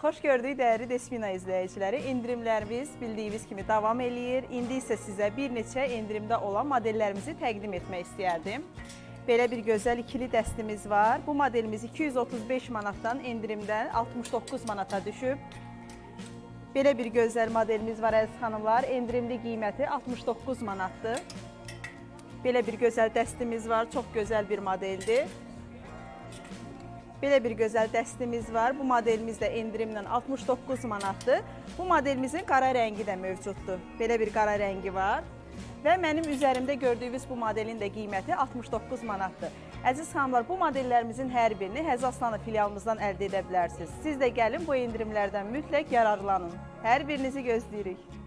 Xoş gördük dəyərli Desmina izləyiciləri. İndirimlərimiz bildiyiniz kimi davam eləyir. İndi isə sizə bir neçə endirimdə olan modellərimizi təqdim etmək istəyərdim. Belə bir gözəl ikili dəstimiz var. Bu modelimiz 235 manatdan endirimdən 69 manata düşüb. Belə bir gözəl modelimiz var əziz xanımlar. Endirimli qiyməti 69 manatdır. Belə bir gözəl dəstimiz var. Çox gözəl bir modeldir. Belə bir gözəl dəstimiz var. Bu modelimiz də endirimlə 69 manatdır. Bu modelimizin qara rəngi də mövcuddur. Belə bir qara rəngi var. Və mənim üzərimdə gördüyünüz bu modelin də qiyməti 69 manatdır. Əziz xanımlar, bu modellərimizin hər birini Həzi Aslanı filialımızdan əldə edə. Siz də gəlin bu endirimlərdən mütləq yararlanın. Hər birinizi gözləyirik.